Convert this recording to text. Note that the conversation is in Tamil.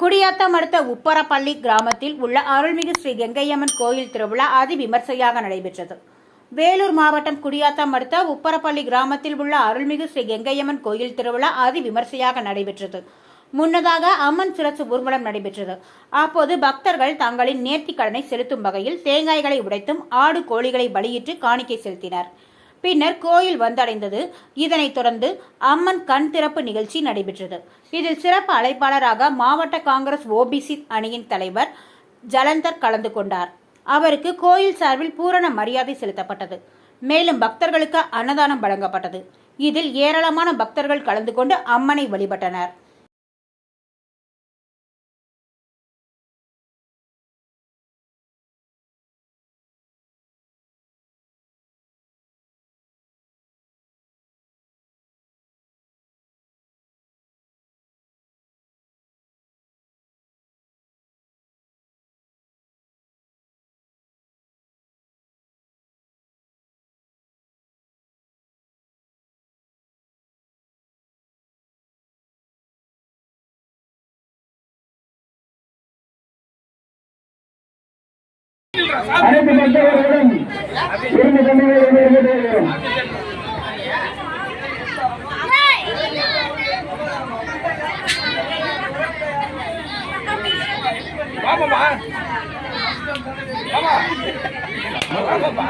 குடியாத்தம் அடுத்த உப்பரப்பள்ளி கிராமத்தில் உள்ள அருள்மிகு ஸ்ரீ கங்கையம்மன் கோயில் திருவிழா அதி விமர்சையாக நடைபெற்றது. வேலூர் மாவட்டம் குடியாத்தம் அடுத்த உப்பரப்பள்ளி கிராமத்தில் உள்ள அருள்மிகு ஸ்ரீ கங்கையம்மன் கோயில் திருவிழா அதி விமர்சையாக நடைபெற்றது. முன்னதாக அம்மன் சிறப்பு ஊர்வலம் நடைபெற்றது. அப்போது பக்தர்கள் தங்களின் நேர்த்திக் கடனை செலுத்தும் வகையில் தேங்காய்களை உடைத்தும் ஆடு கோழிகளை பலியிட்டு காணிக்கை செலுத்தினர். பின்னர் கோயில் வந்தடைந்தது. இதனைத் தொடர்ந்து அம்மன் கண் திறப்பு நிகழ்ச்சி நடைபெற்றது. இதில் சிறப்பு அழைப்பாளராக மாவட்ட காங்கிரஸ் ஓபிசி அணியின் தலைவர் ஜலந்தர் கலந்து கொண்டார். அவருக்கு கோயில் சார்பில் பூரண மரியாதை செலுத்தப்பட்டது. மேலும் பக்தர்களுக்கு அன்னதானம் வழங்கப்பட்டது. இதில் ஏராளமான பக்தர்கள் கலந்து கொண்டு அம்மனை வழிபட்டனர். அனைத்து இருந்து கொண்டு வருகிறோம் பாப்பா பாப்பா பாப்பா